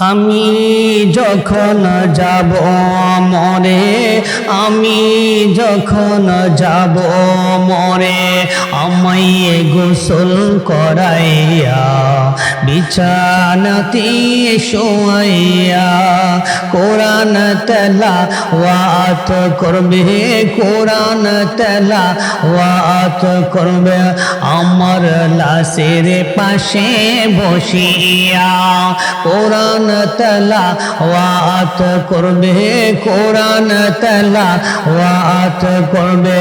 আমি যখন যাব মরে আমি যখন যাব মরে আমায় গোসল করাইয়া বিছানাতে শোয়াইয়া কোরআন তেলা ওয়াত করবে, কোরআন তেলা ওয়াত করবে। আমার লাশের পাশে বসিয়া কোরআন তেলা ওয়াত করবে, কোরআন তেলা ওয়াত করবে।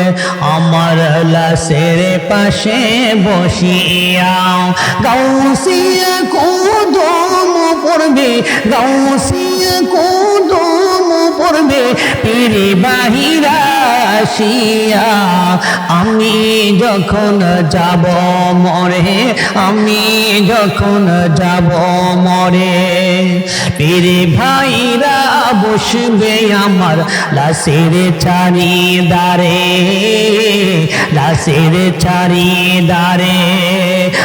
আমার লাশের পাশে বসিয়া গাউসিয়া কোদম পড়বে, গাউসিয়া কোদম পড়বে পিড়ি বাহিরা আসিয়া আমি যখন যাব মরে আমি যখন যাব মরে পীরে ভাইরা বসবে আমার লাশের চারি দারে লাশের চারি দারে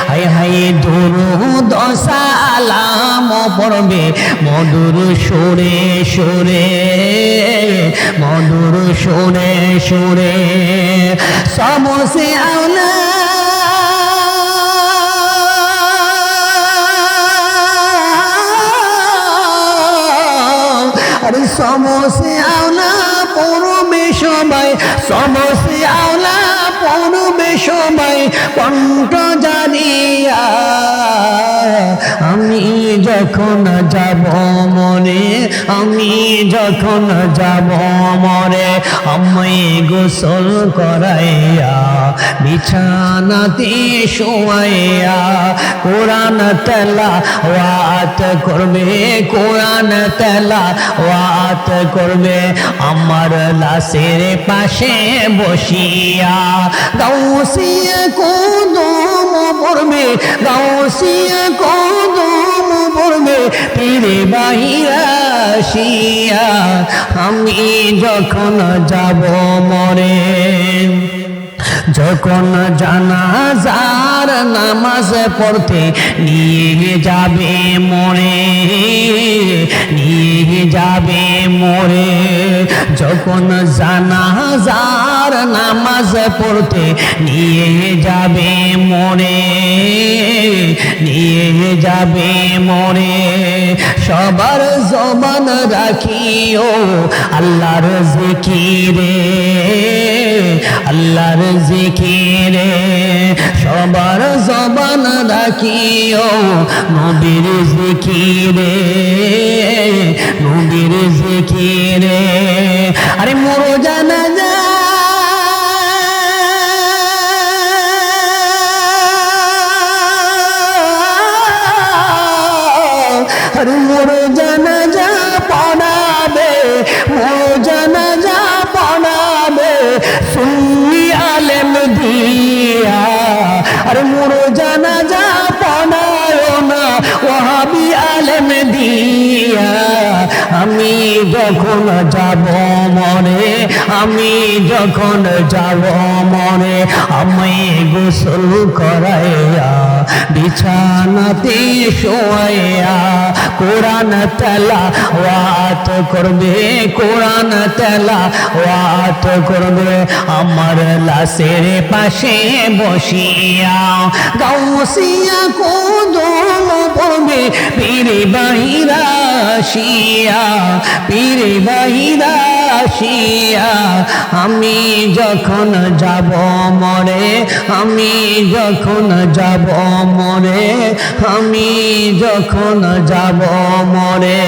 হায় হায় দুরুদ, সালাম পড়বে মধুর সুরে সুরে, মধুর সুরে সুরে। সমসে আওলা সমসে আওলা পড়বে সবাই সমসে আওলা পড়বে সবাই, কণ্ঠ জানিয়া, আমি যখন যাব মনে, আমি যখন যাব মরে আমি গোসল করাইয়া বিছানাতে শোয়াইয়া কোরআন তেলা ওয়াত করবে, কোরআন তেলা ওয়াত করবে। আমার লাশের পাশে বসিয়া গাউসিয়া কোদম পড়বে, গাউসিয়া কোদম পড়বে, পীরে বাহিরা আমি যখন যাব মরে। যখন জানাজার নামাজ পড়তে নিয়ে যাবে মরে, নিয়ে যাবে মরে, যখন জানাজার নামাজ পড়তে নিয়ে যাবে মরে নিয়ে যাবে মরে। সবার জবান রাখিও আল্লাহর জিকিরে আল্লাহর জিকিরে। সবার জবান রাখিও নবীর জিকিরে নবীর জিকিরে। আরে মোর জানা সুন্নি আলেম দিয়া। আর মোর জানাজা পড়ায় না ওহাবি আলেম দিয়া। আমি যখন যাব মনে, আমি যখন যাব মনে, আমি গোসল করাইয়া বিছানাতে শোয়াইয়া, কোরআন তেলা ওয়াত করবে, কোরআন তেলা ওয়াত করবে, আমার লাশের পাশে বসিয়া, গাউসিয়া কোদম পড়বে, পীরে বাহিরা আসিয়া। পীরে বাহিদা আসিয়া, আমি যখন যাব মরে, আমি যখন যাব মরে, আমি যখন যাব মরে।